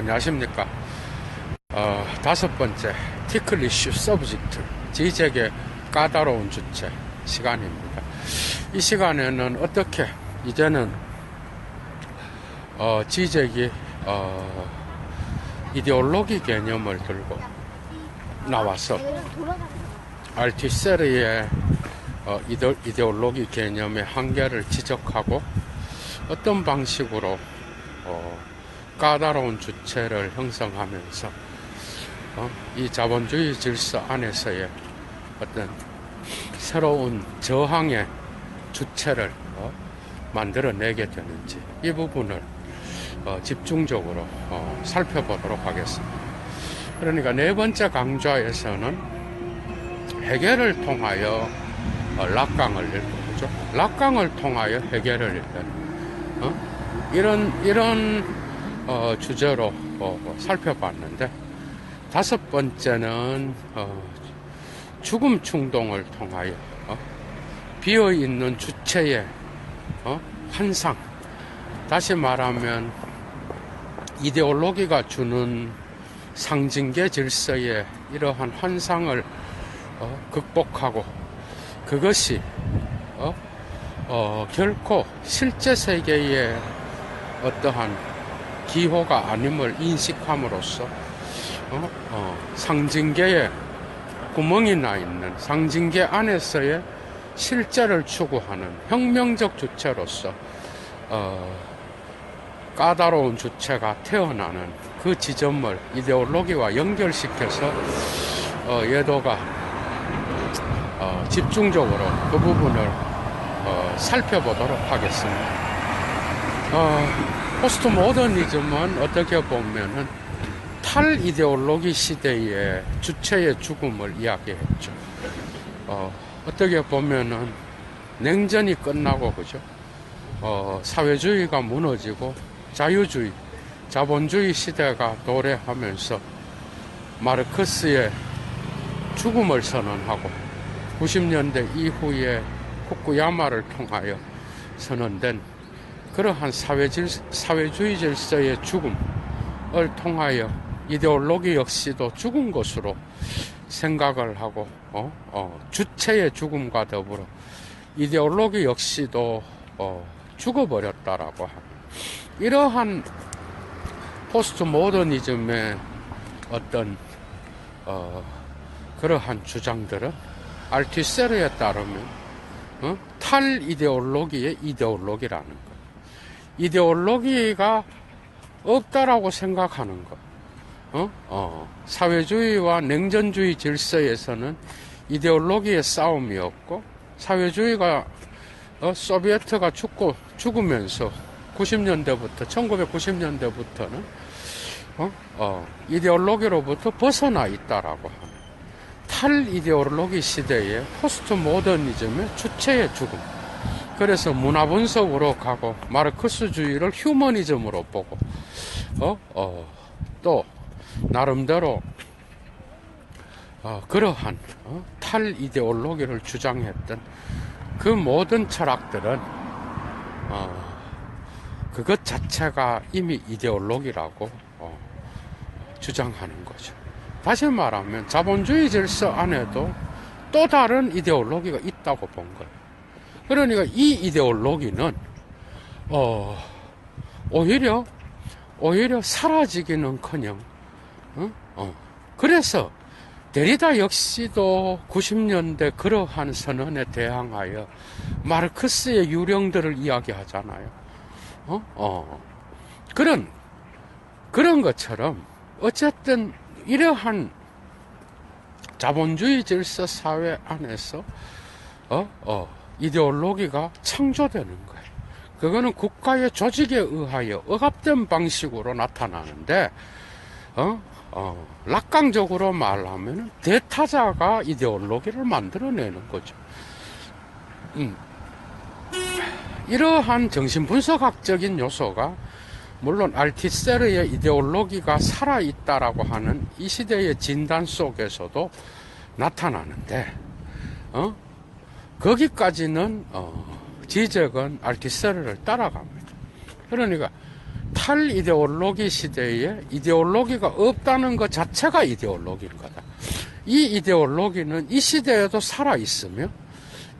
안녕하십니까. 어, 다섯 번째 티클리슈 서브젝트 지적의 까다로운 주체 시간입니다. 이 시간에는 어떻게 이제는 어, 지적이 어, 이데올로기 개념을 들고 나와서 알티세르의 어, 이데, 이데올로기 개념의 한계를 지적하고 어떤 방식으로 어, 까다로운 주체를 형성하면서 어, 이 자본주의 질서 안에서의 어떤 새로운 저항의 주체를 어, 만들어내게 되는지 이 부분을 어, 집중적으로 어, 살펴보도록 하겠습니다. 그러니까 네 번째 강좌에서는 해결을 통하여 어, 락강을 읽고? 락강을 통하여 해결을 읽는 어? 이런 이런 어, 주제로 어, 살펴봤는데 다섯 번째는 어, 죽음 충동을 통하여 어, 비어 있는 주체의 어, 환상. 다시 말하면 이데올로기가 주는 상징계 질서의 이러한 환상을 어, 극복하고 그것이 결코 실제 세계의 어떠한 기호가 아님을 인식함으로써 어, 어, 상징계에 구멍이 나 있는 상징계 안에서의 실제를 추구하는 혁명적 주체로서 어, 까다로운 주체가 태어나는 그 지점을 이데올로기와 연결시켜서 어, 예도가 어, 집중적으로 그 부분을 어, 살펴보도록 하겠습니다. 어, 포스트 모더니즘은 어떻게 보면은 탈 이데올로기 시대의 주체의 죽음을 이야기했죠. 어, 어떻게 보면은 냉전이 끝나고 그죠? 어, 사회주의가 무너지고 자유주의, 자본주의 시대가 도래하면서 마르크스의 죽음을 선언하고 90년대 이후에 후쿠야마를 통하여 선언된 그러한 사회질, 사회주의 질서의 죽음을 통하여 이데올로기 역시도 죽은 것으로 생각을 하고 어? 어, 주체의 죽음과 더불어 이데올로기 역시도 어, 죽어버렸다라고 하는 이러한 포스트 모더니즘의 어떤 어, 그러한 주장들은 알티세르에 따르면 어? 탈 이데올로기의 이데올로기라는 것. 이데올로기가 없다라고 생각하는 것. 어? 어. 사회주의와 냉전주의 질서에서는 이데올로기의 싸움이 없고 사회주의가 어, 소비에트가 죽고 죽으면서 90년대부터 1990년대부터는 어? 어, 이데올로기로부터 벗어나 있다라고 하는 탈 이데올로기 시대의 포스트 모더니즘의 주체의 죽음. 그래서 문화 분석으로 가고 마르크스주의를 휴머니즘으로 보고 어, 어, 또 나름대로 어, 그러한 어, 탈 이데올로기를 주장했던 그 모든 철학들은 어, 그것 자체가 이미 이데올로기라고 어, 주장하는 거죠. 다시 말하면 자본주의 질서 안에도 또 다른 이데올로기가 있다고 본 거예요. 그러니까 이 이데올로기는 어, 오히려 오히려 사라지기는커녕 어? 어. 그래서 데리다 역시도 90년대 그러한 선언에 대항하여 마르크스의 유령들을 이야기하잖아요. 어? 어. 그런 그런 것처럼 어쨌든 이러한 자본주의 질서 사회 안에서 어, 어, 이데올로기가 창조되는 거예요. 그거는 국가의 조직에 의하여 억압된 방식으로 나타나는데, 어, 어, 낙강적으로 말하면 대타자가 이데올로기를 만들어내는 거죠. 음. 이러한 정신분석학적인 요소가 물론 알티세르의 이데올로기가 살아있다라고 하는 이 시대의 진단 속에서도 나타나는데, 어? 거기까지는, 어, 지적은 알티세르를 따라갑니다. 그러니까 탈 이데올로기 시대에 이데올로기가 없다는 것 자체가 이데올로기인 거다. 이 이데올로기는 이 시대에도 살아 있으며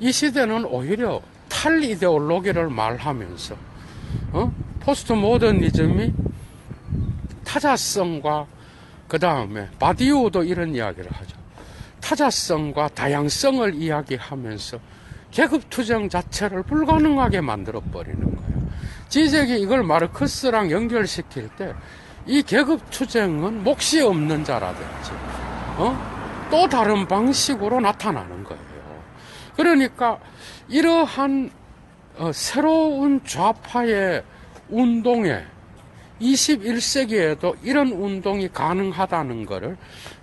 이 시대는 오히려 탈 이데올로기를 말하면서 어? 포스트 모더니즘이 타자성과 그 다음에 바디우도 이런 이야기를 하죠. 타자성과 다양성을 이야기하면서 계급 투쟁 자체를 불가능하게 만들어 버리는 거예요. 지적이 이걸 마르크스랑 연결시킬 때 이 계급 투쟁은 몫이 없는 자라든지 어? 또 다른 방식으로 나타나는 거예요. 그러니까 이러한 어, 새로운 좌파의 운동에 21세기에도 이런 운동이 가능하다는 것을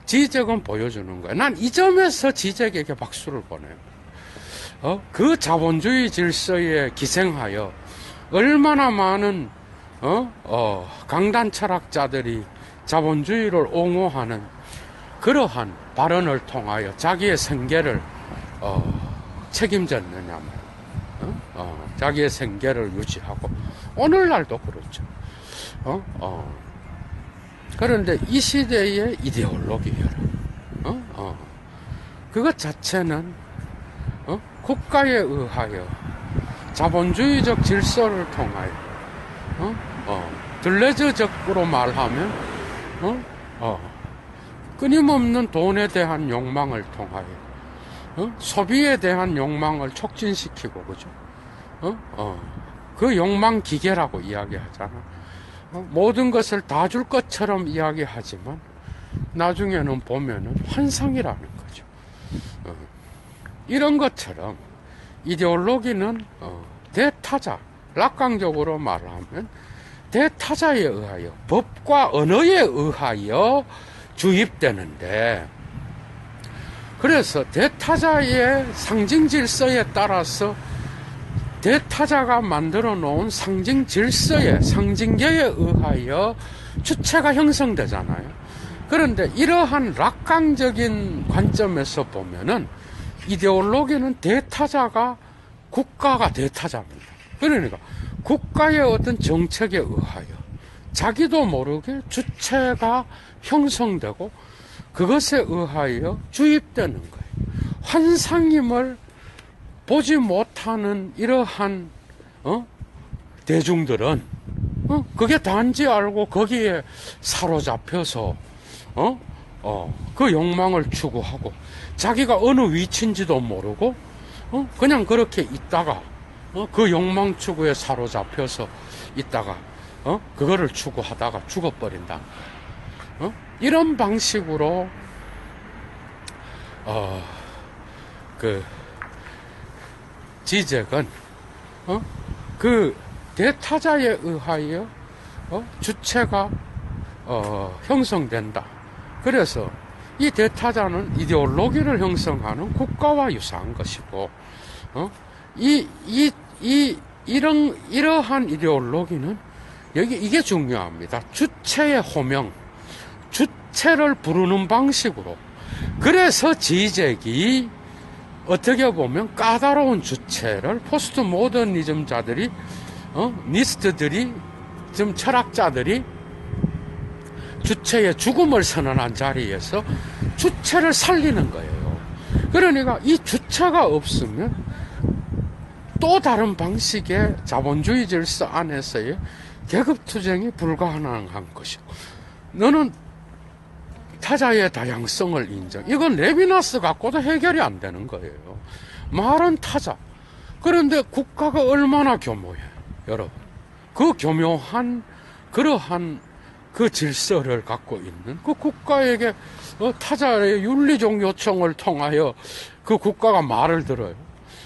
지적은 보여주는 거예요. 난 이 점에서 지적에게 박수를 보내요. 어? 그 자본주의 질서에 기생하여 얼마나 많은 어? 어, 강단 철학자들이 자본주의를 옹호하는 그러한 발언을 통하여 자기의 생계를 어, 책임졌느냐 말이에요. 어? 어, 자기의 생계를 유지하고 오늘날도 그렇죠. 어? 어. 그런데 이 시대의 이데올로기여라. 어? 어. 그것 자체는 어? 국가에 의하여 자본주의적 질서를 통하여 어? 어. 들레즈적으로 말하면 어? 어. 끊임없는 돈에 대한 욕망을 통하여 어? 소비에 대한 욕망을 촉진시키고 그죠? 어? 어. 그 욕망 기계라고 이야기하잖아. 어? 모든 것을 다 줄 것처럼 이야기하지만 나중에는 보면은 환상이라는 거죠. 어. 이런 것처럼 이데올로기는 어, 대타자, 낙관적으로 말하면 대타자에 의하여 법과 언어에 의하여 주입되는데 그래서 대타자의 상징 질서에 따라서 대타자가 만들어 놓은 상징 질서에 상징계에 의하여 주체가 형성되잖아요. 그런데 이러한 락강적인 관점에서 보면은 이데올로기는 대타자가 국가가 대타자입니다. 그러니까 국가의 어떤 정책에 의하여 자기도 모르게 주체가 형성되고 그것에 의하여 주입되는 거예요. 환상임을 보지 못하는 이러한 어? 대중들은 어? 그게 단지 알고 거기에 사로잡혀서 어? 어, 그 욕망을 추구하고 자기가 어느 위치인지도 모르고 어? 그냥 그렇게 있다가 어? 그 욕망 추구에 사로잡혀서 있다가 어? 그거를 추구하다가 죽어버린다. 어? 이런 방식으로 어, 그 지적은 어? 그 대타자에 의하여 어? 주체가 어, 형성된다. 그래서 이 대타자는 이데올로기를 형성하는 국가와 유사한 것이고, 어? 이, 이, 이, 이런, 이러한 이데올로기는 여기 이게 중요합니다. 주체의 호명, 주체를 부르는 방식으로. 그래서 지적이 어떻게 보면 까다로운 주체를 포스트 모더니즘자들이, 어? 니스트들이, 좀 철학자들이 주체의 죽음을 선언한 자리에서 주체를 살리는 거예요. 그러니까 이 주체가 없으면 또 다른 방식의 자본주의 질서 안에서의 계급투쟁이 불가능한 것이고, 너는 타자의 다양성을 인정. 이건 레비나스 갖고도 해결이 안 되는 거예요. 말은 타자. 그런데 국가가 얼마나 교묘해, 여러분. 그 교묘한, 그러한 그 질서를 갖고 있는 그 국가에게 어, 타자의 윤리적 요청을 통하여 그 국가가 말을 들어요.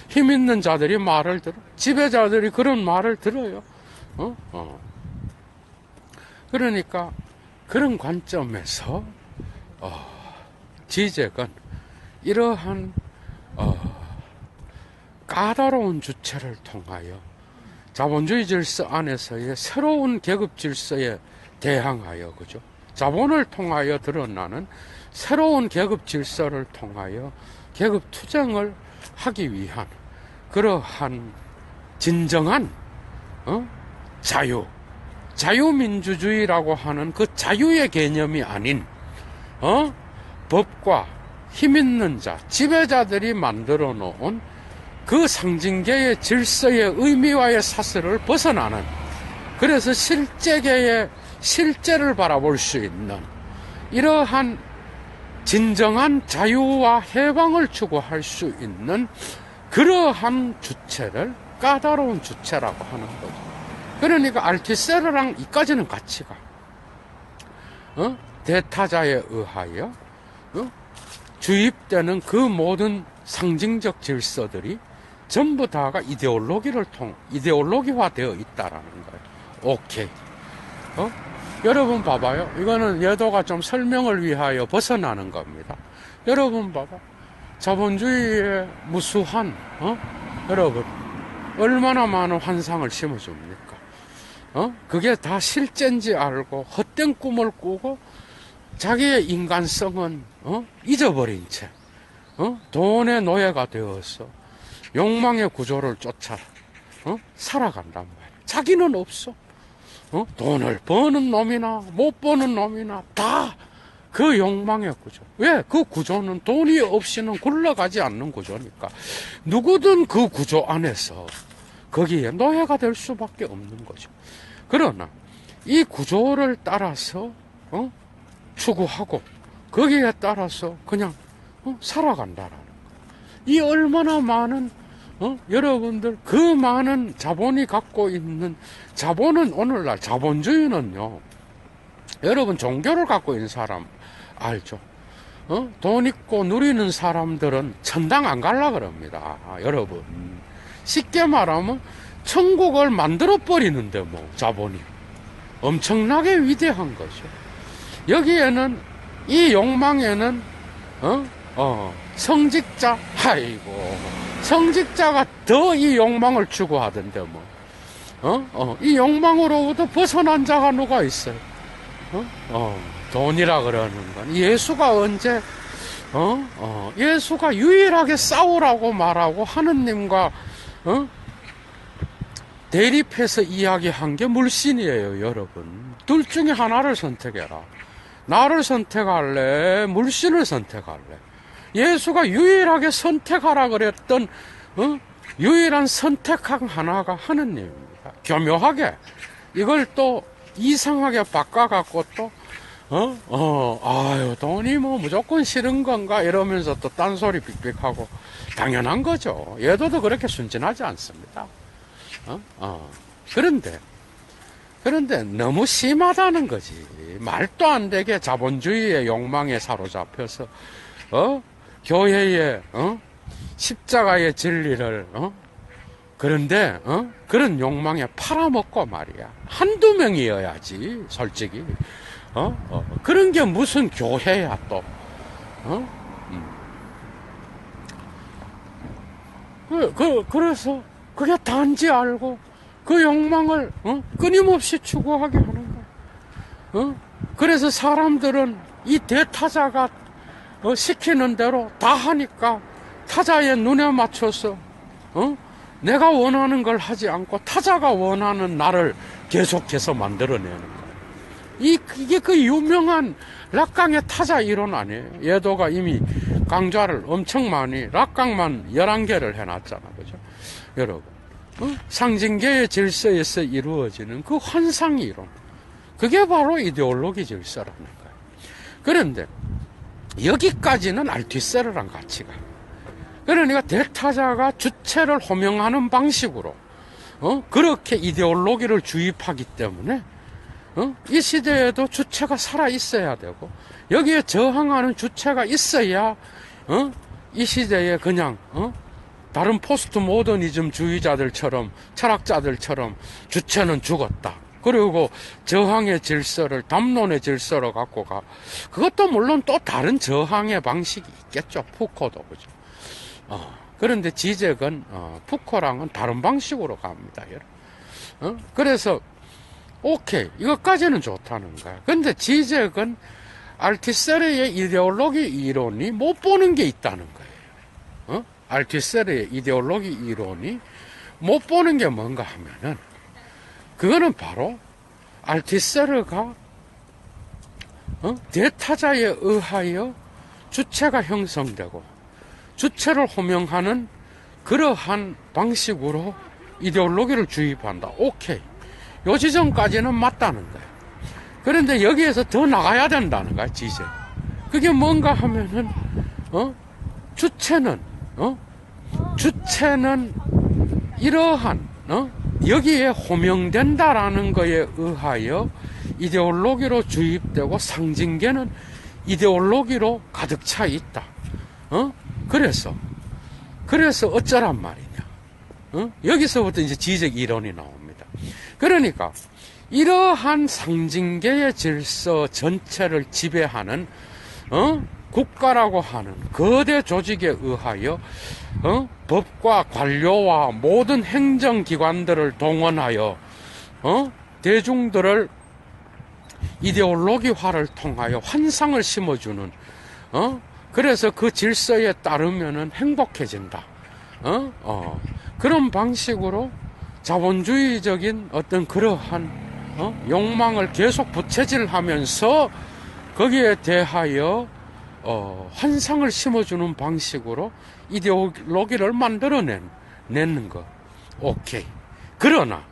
힘 있는 자들이 말을 들어. 지배자들이 그런 말을 들어요. 어? 어. 그러니까 그런 관점에서 어, 지적은 이러한 어, 까다로운 주체를 통하여 자본주의 질서 안에서의 새로운 계급 질서에 대항하여 그죠? 자본을 통하여 드러나는 새로운 계급 질서를 통하여 계급 투쟁을 하기 위한 그러한 진정한 어? 자유, 자유민주주의라고 하는 그 자유의 개념이 아닌 어? 법과 힘 있는 자, 지배자들이 만들어 놓은 그 상징계의 질서의 의미와의 사슬을 벗어나는 그래서 실제계의 실제를 바라볼 수 있는 이러한 진정한 자유와 해방을 추구할 수 있는 그러한 주체를 까다로운 주체라고 하는 거죠. 그러니까 알티세르랑 이까지는 같이 가. 어? 대타자에 의하여 어? 주입되는 그 모든 상징적 질서들이 전부 다가 이데올로기를 통, 이데올로기화 되어 있다라는 거예요. 오케이. 어? 여러분 봐봐요. 이거는 예도가 좀 설명을 위하여 벗어나는 겁니다. 여러분 봐봐. 자본주의의 무수한, 어? 여러분, 얼마나 많은 환상을 심어줍니까? 어? 그게 다 실제인지 알고 헛된 꿈을 꾸고 자기의 인간성은 어? 잊어버린 채 어? 돈의 노예가 되어서 욕망의 구조를 쫓아 어? 살아간단 말이야. 자기는 없어. 어? 돈을 버는 놈이나 못 버는 놈이나 다 그 욕망의 구조. 왜? 그 구조는 돈이 없이는 굴러가지 않는 구조니까. 누구든 그 구조 안에서 거기에 노예가 될 수밖에 없는 거죠. 그러나 이 구조를 따라서 어? 추구하고 거기에 따라서 그냥 어? 살아간다라는 거. 이 얼마나 많은 어? 여러분들 그 많은 자본이 갖고 있는 자본은 오늘날 자본주의는요. 여러분 종교를 갖고 있는 사람 알죠? 어? 돈 있고 누리는 사람들은 천당 안 갈라 그럽니다. 아, 여러분 쉽게 말하면 천국을 만들어 버리는데 뭐 자본이 엄청나게 위대한 거죠. 여기에는 이 욕망에는 어? 어, 성직자 아이고 성직자가 더 이 욕망을 추구하던데 뭐 어? 어, 이 욕망으로부터 벗어난 자가 누가 있어요? 어? 어, 돈이라 그러는 건 예수가 언제 어? 어, 예수가 유일하게 싸우라고 말하고 하느님과 어? 대립해서 이야기한 게 물신이에요, 여러분. 둘 중에 하나를 선택해라. 나를 선택할래? 물신을 선택할래? 예수가 유일하게 선택하라 그랬던 어? 유일한 선택한 하나가 하느님입니다. 교묘하게 이걸 또 이상하게 바꿔갖고 또 어? 어, 아유, 돈이 뭐 무조건 싫은 건가? 이러면서 또 딴소리 빅빅하고 당연한 거죠. 예도도 그렇게 순진하지 않습니다. 어? 어. 그런데, 그런데 너무 심하다는 거지. 말도 안 되게 자본주의의 욕망에 사로잡혀서, 어? 교회의, 어? 십자가의 진리를, 어? 그런데, 어? 그런 욕망에 팔아먹고 말이야. 한두 명이어야지, 솔직히. 어? 어. 그런 게 무슨 교회야, 또. 어? 음. 그, 그, 그래서, 그게 단지 알고, 그 욕망을, 어? 끊임없이 추구하게 하는 거야. 어? 그래서 사람들은 이 대타자가 어, 시키는 대로 다 하니까 타자의 눈에 맞춰서, 어? 내가 원하는 걸 하지 않고 타자가 원하는 나를 계속해서 만들어내는 거야. 이, 이게 그 유명한 락강의 타자 이론 아니에요. 예도가 이미 강좌를 엄청 많이, 락강만 11개를 해놨잖아. 그죠? 여러분. 어? 상징계의 질서에서 이루어지는 그 환상 이론. 그게 바로 이데올로기 질서라는 거예요. 그런데 여기까지는 알티세르랑 같이 가. 그러니까 대타자가 주체를 호명하는 방식으로 어? 그렇게 이데올로기를 주입하기 때문에 어? 이 시대에도 주체가 살아 있어야 되고 여기에 저항하는 주체가 있어야 어? 이 시대에 그냥 어? 다른 포스트 모더니즘 주의자들처럼 철학자들처럼 주체는 죽었다. 그리고 저항의 질서를 담론의 질서로 갖고 가. 그것도 물론 또 다른 저항의 방식이 있겠죠. 푸코도 그죠. 어, 그런데 지적은 어, 푸코랑은 다른 방식으로 갑니다. 어? 그래서 오케이 이것까지는 좋다는 거야. 근데 지적은 알티세르의 이데올로기 이론이 못 보는 게 있다는. 어? 알티세르의 이데올로기 이론이 못 보는 게 뭔가 하면은 그거는 바로 알티세르가 어? 대타자에 의하여 주체가 형성되고 주체를 호명하는 그러한 방식으로 이데올로기를 주입한다. 오케이. 요 지점까지는 맞다는 거야. 그런데 여기에서 더 나가야 된다는 거야, 지적. 그게 뭔가 하면은, 어? 주체는, 어? 주체는 이러한, 어? 여기에 호명된다라는 거에 의하여 이데올로기로 주입되고 상징계는 이데올로기로 가득 차 있다. 어? 그래서, 그래서 어쩌란 말이냐. 어? 여기서부터 이제 지적 이론이 나옵니다. 그러니까, 이러한 상징계의 질서 전체를 지배하는, 어? 국가라고 하는 거대 조직에 의하여, 어? 법과 관료와 모든 행정기관들을 동원하여, 어? 대중들을 이데올로기화를 통하여 환상을 심어주는, 어? 그래서 그 질서에 따르면은 행복해진다. 어? 어. 그런 방식으로 자본주의적인 어떤 그러한 어? 욕망을 계속 부채질하면서 거기에 대하여 어, 환상을 심어주는 방식으로 이데올로기를 만들어낸 내는 것. 오케이. 그러나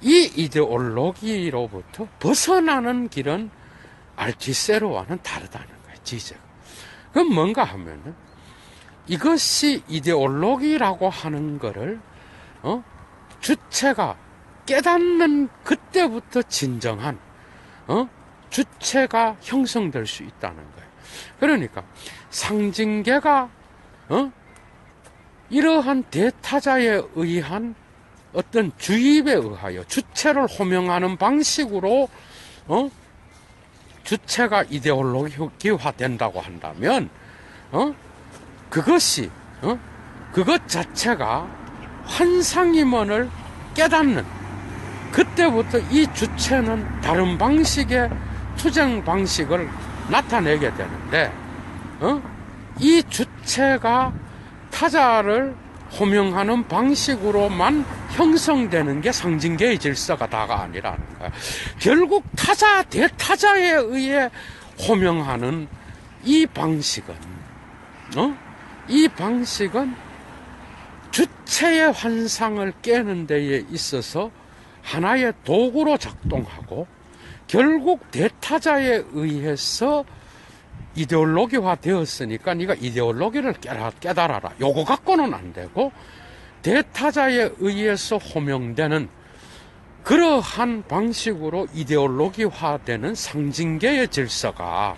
이 이데올로기로부터 벗어나는 길은 알티세로와는 다르다는 거예요. 지적. 그럼 뭔가 하면은 이것이 이데올로기라고 하는 거를 어? 주체가 깨닫는 그때부터 진정한 어? 주체가 형성될 수 있다는 거예요. 그러니까 상징계가 어? 이러한 대타자에 의한 어떤 주입에 의하여 주체를 호명하는 방식으로 어? 주체가 이데올로기화 된다고 한다면 어? 그것이 어? 그것 자체가 환상임원을 깨닫는 그때부터 이 주체는 다른 방식의 투쟁 방식을 나타내게 되는데 어? 이 주체가 타자를 호명하는 방식으로만 형성되는 게 상징계의 질서가 다가 아니라는 거야. 결국 타자, 대타자에 의해 호명하는 이 방식은, 어? 이 방식은 주체의 환상을 깨는 데에 있어서 하나의 도구로 작동하고 결국 대타자에 의해서 이데올로기화 되었으니까 네가 이데올로기를 깨달아라. 요거 갖고는 안 되고 대타자에 의해서 호명되는 그러한 방식으로 이데올로기화되는 상징계의 질서가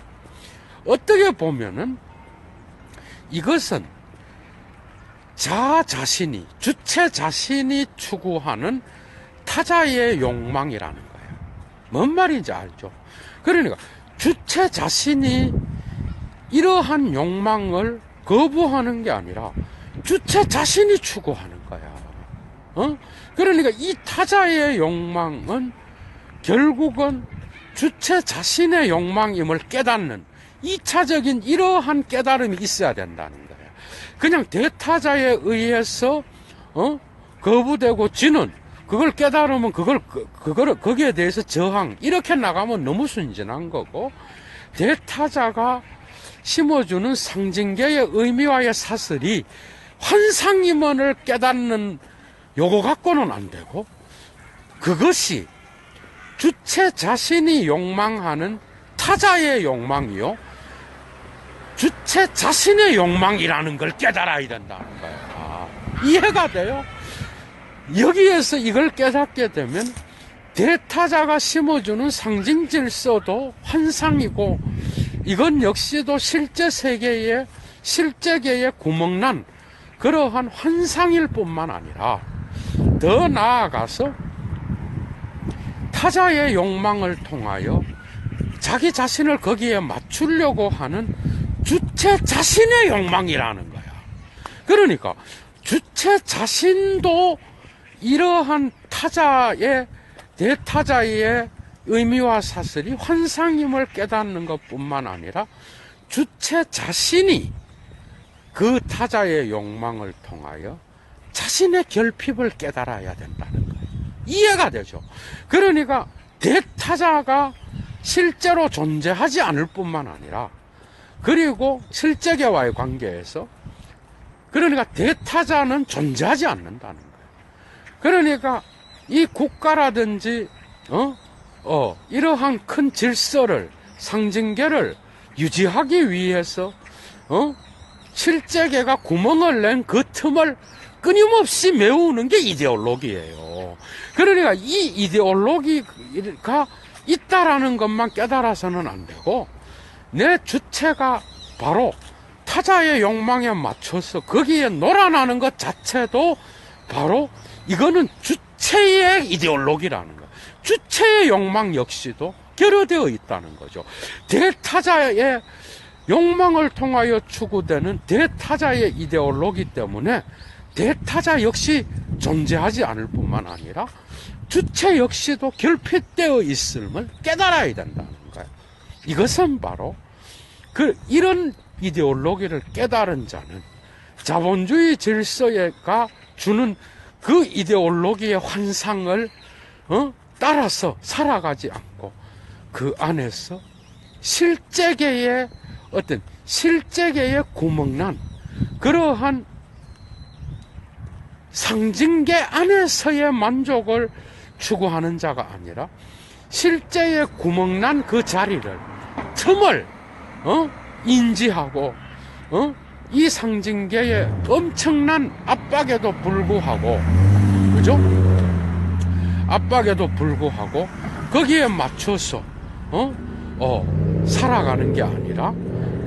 어떻게 보면은 이것은 자 자신이 주체 자신이 추구하는 타자의 욕망이라는 거예요. 뭔 말인지 알죠? 그러니까 주체 자신이 이러한 욕망을 거부하는 게 아니라 주체 자신이 추구하는 거야. 어? 그러니까 이 타자의 욕망은 결국은 주체 자신의 욕망임을 깨닫는 2차적인 이러한 깨달음이 있어야 된다는 거야. 그냥 대타자에 의해서 어? 거부되고 지는 그걸 깨달으면 그걸 그, 그걸 거기에 대해서 저항 이렇게 나가면 너무 순진한 거고 대타자가 심어주는 상징계의 의미와의 사슬이 환상임원을 깨닫는 요거 갖고는 안 되고 그것이 주체 자신이 욕망하는 타자의 욕망이요 주체 자신의 욕망이라는 걸 깨달아야 된다는 거예요. 아, 이해가 돼요? 여기에서 이걸 깨닫게 되면 대타자가 심어주는 상징 질서도 환상이고 이건 역시도 실제 세계의 실제계의 구멍난 그러한 환상일 뿐만 아니라 더 나아가서 타자의 욕망을 통하여 자기 자신을 거기에 맞추려고 하는 주체 자신의 욕망이라는 거야. 그러니까 주체 자신도 이러한 타자의 대타자의 의미와 사슬이 환상임을 깨닫는 것 뿐만 아니라 주체 자신이 그 타자의 욕망을 통하여 자신의 결핍을 깨달아야 된다는 거예요. 이해가 되죠. 그러니까 대타자가 실제로 존재하지 않을 뿐만 아니라 그리고 실제계와의 관계에서 그러니까 대타자는 존재하지 않는다는. 그러니까 이 국가라든지 어? 어, 이러한 큰 질서를 상징계를 유지하기 위해서 어? 실제계가 구멍을 낸 그 틈을 끊임없이 메우는 게 이데올로기예요. 그러니까 이 이데올로기가 있다라는 것만 깨달아서는 안 되고 내 주체가 바로 타자의 욕망에 맞춰서 거기에 놀아나는 것 자체도 바로 이거는 주체의 이데올로기라는 거예요. 주체의 욕망 역시도 결여되어 있다는 거죠. 대타자의 욕망을 통하여 추구되는 대타자의 이데올로기 때문에 대타자 역시 존재하지 않을 뿐만 아니라 주체 역시도 결핍되어 있음을 깨달아야 된다는 거예요. 이것은 바로 그 이런 이데올로기를 깨달은 자는 자본주의 질서가 주는 그 이데올로기의 환상을 어? 따라서 살아가지 않고 그 안에서 실제계의 어떤 실제계의 구멍난 그러한 상징계 안에서의 만족을 추구하는 자가 아니라 실제의 구멍난 그 자리를 틈을 어? 인지하고 어? 이 상징계의 엄청난 압박에도 불구하고 그죠? 압박에도 불구하고 거기에 맞춰서 어? 어, 살아가는 게 아니라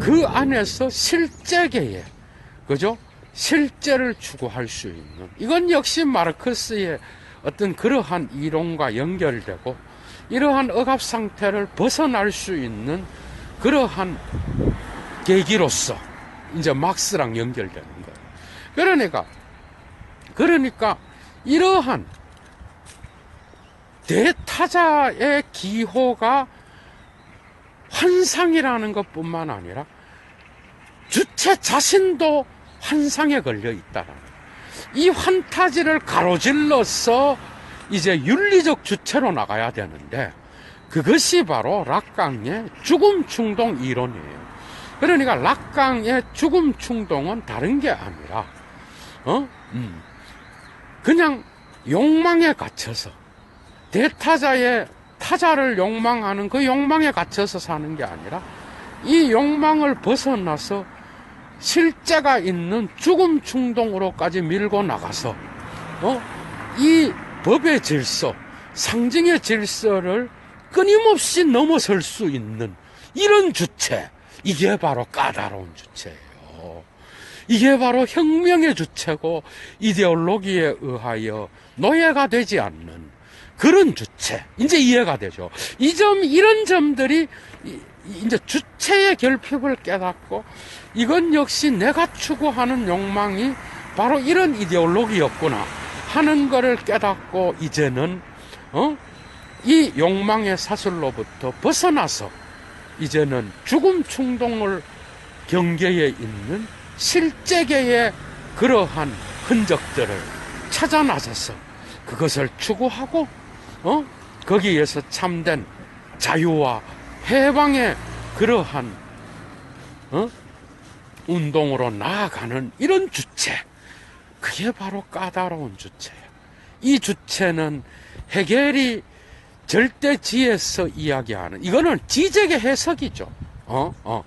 그 안에서 실제계에 그죠? 실제를 추구할 수 있는 이건 역시 마르크스의 어떤 그러한 이론과 연결되고 이러한 억압 상태를 벗어날 수 있는 그러한 계기로서 이제 막스랑 연결되는 거예요. 그러니까 그러니까 이러한 대타자의 기호가 환상이라는 것뿐만 아니라 주체 자신도 환상에 걸려 있다라는 이 환타지를 가로질러서 이제 윤리적 주체로 나가야 되는데 그것이 바로 락강의 죽음 충동 이론이에요. 그러니까 락강의 죽음 충동은 다른 게 아니라 어? 음. 그냥 욕망에 갇혀서 대타자의 타자를 욕망하는 그 욕망에 갇혀서 사는 게 아니라 이 욕망을 벗어나서 실제가 있는 죽음 충동으로까지 밀고 나가서 어? 이 법의 질서, 상징의 질서를 끊임없이 넘어설 수 있는 이런 주체, 이게 바로 까다로운 주체예요. 이게 바로 혁명의 주체고 이데올로기에 의하여 노예가 되지 않는 그런 주체. 이제 이해가 되죠. 이 점, 이런 점들이 이- 이제 주체의 결핍을 깨닫고 이건 역시 내가 추구하는 욕망이 바로 이런 이데올로기였구나 하는 것을 깨닫고 이제는 어? 이 욕망의 사슬로부터 벗어나서 이제는 죽음 충동을 경계에 있는 실제계의 그러한 흔적들을 찾아 나서서 그것을 추구하고 어? 거기에서 참된 자유와 해방의 그러한 어? 운동으로 나아가는 이런 주체 그게 바로 까다로운 주체예요. 이 주체는 해겔이 절대지에서 이야기하는 이거는 지적의 해석이죠. 어? 어.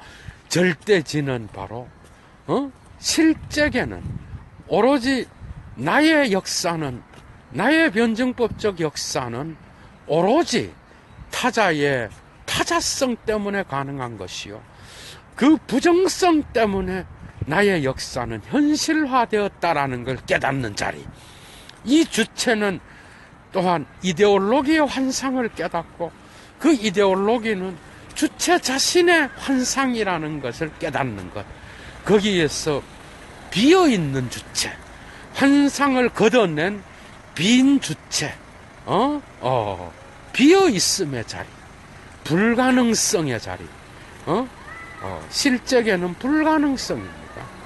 절대지는 바로 어? 실제계는 오로지 나의 역사는 나의 변증법적 역사는 오로지 타자의 타자성 때문에 가능한 것이요. 그 부정성 때문에 나의 역사는 현실화되었다라는 걸 깨닫는 자리. 이 주체는 또한 이데올로기의 환상을 깨닫고 그 이데올로기는 주체 자신의 환상이라는 것을 깨닫는 것. 거기에서 비어 있는 주체, 환상을 걷어낸 빈 주체, 어, 어, 비어 있음의 자리, 불가능성의 자리, 어, 어, 실제계는 불가능성입니다.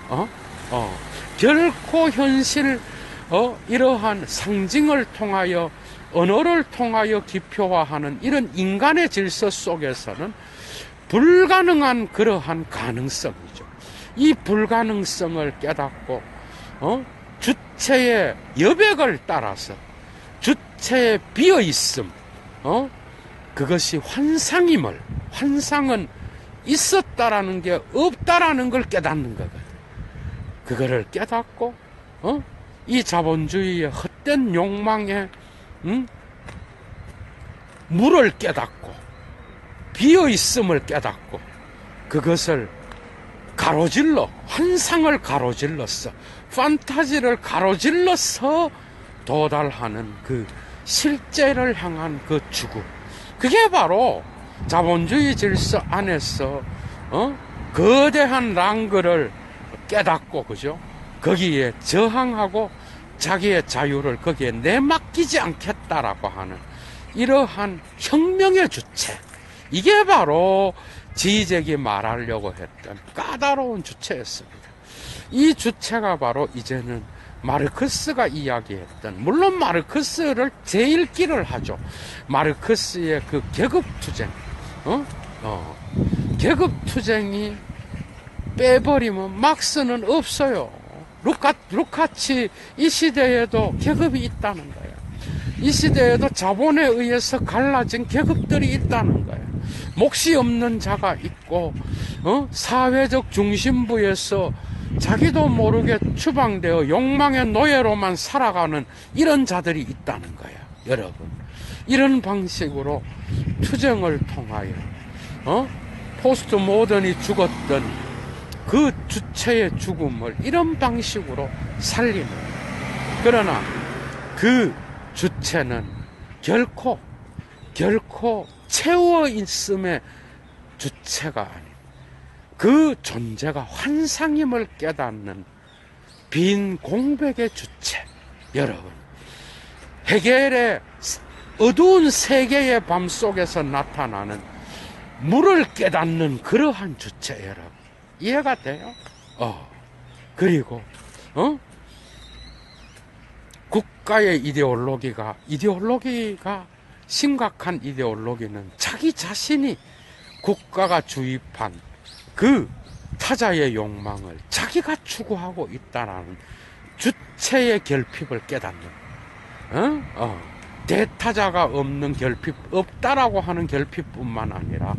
어, 어, 결코 현실, 어, 이러한 상징을 통하여 언어를 통하여 기표화하는 이런 인간의 질서 속에서는 불가능한 그러한 가능성이죠. 이 불가능성을 깨닫고 어? 주체의 여백을 따라서 주체의 비어 있음, 어? 그것이 환상임을 환상은 있었다라는 게 없다라는 걸 깨닫는 거거든. 그거를 깨닫고 어? 이 자본주의의 헛된 욕망에 응? 물을 깨닫고 비어 있음을 깨닫고 그것을 가로질러 환상을 가로질러서 판타지를 가로질러서 도달하는 그 실제를 향한 그 추구 그게 바로 자본주의 질서 안에서 어? 거대한 랑그를 깨닫고 그죠 거기에 저항하고 자기의 자유를 거기에 내맡기지 않겠다라고 하는 이러한 혁명의 주체 이게 바로 지적이 말하려고 했던 까다로운 주체였습니다. 이 주체가 바로 이제는 마르크스가 이야기했던 물론 마르크스를 제일기를 하죠. 마르크스의 그 계급 투쟁, 어? 어. 계급 투쟁이 빼버리면 막스는 없어요. 루카, 루카치 이 시대에도 계급이 있다는 거예요. 이 시대에도 자본에 의해서 갈라진 계급들이 있다는 거예요. 몫이 없는 자가 있고, 어? 사회적 중심부에서 자기도 모르게 추방되어 욕망의 노예로만 살아가는 이런 자들이 있다는 거예요. 여러분. 이런 방식으로 투쟁을 통하여, 어? 포스트 모던이 죽었던 그 주체의 죽음을 이런 방식으로 살리는. 그러나 그 주체는 결코, 결코 채워 있음의 주체가 아닌 그 존재가 환상임을 깨닫는 빈 공백의 주체. 여러분. 해겔의 어두운 세계의 밤 속에서 나타나는 물을 깨닫는 그러한 주체, 여러분. 이해가 돼요? 어. 그리고, 어? 국가의 이데올로기가, 이데올로기가, 심각한 이데올로기는 자기 자신이 국가가 주입한 그 타자의 욕망을 자기가 추구하고 있다라는 주체의 결핍을 깨닫는, 어? 어. 대타자가 없는 결핍, 없다라고 하는 결핍뿐만 아니라,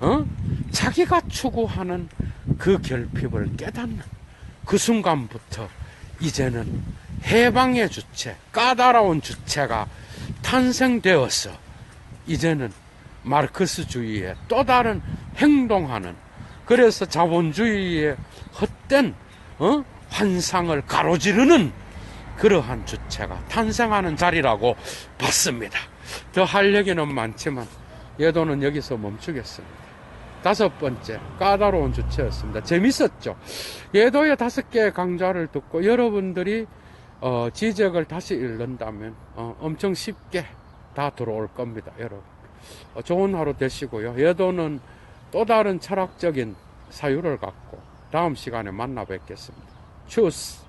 어? 자기가 추구하는 그 결핍을 깨닫는 그 순간부터 이제는 해방의 주체, 까다로운 주체가 탄생되어서 이제는 마르크스주의의 또 다른 행동하는 그래서 자본주의의 헛된 어? 환상을 가로지르는 그러한 주체가 탄생하는 자리라고 봤습니다. 더 할 얘기는 많지만 예도는 여기서 멈추겠습니다. 다섯 번째 까다로운 주체였습니다. 재밌었죠. 예도의 다섯 개의 강좌를 듣고 여러분들이 어, 지적을 다시 읽는다면 어, 엄청 쉽게 다 들어올 겁니다, 여러분. 어, 좋은 하루 되시고요. 예도는 또 다른 철학적인 사유를 갖고 다음 시간에 만나 뵙겠습니다. 추스.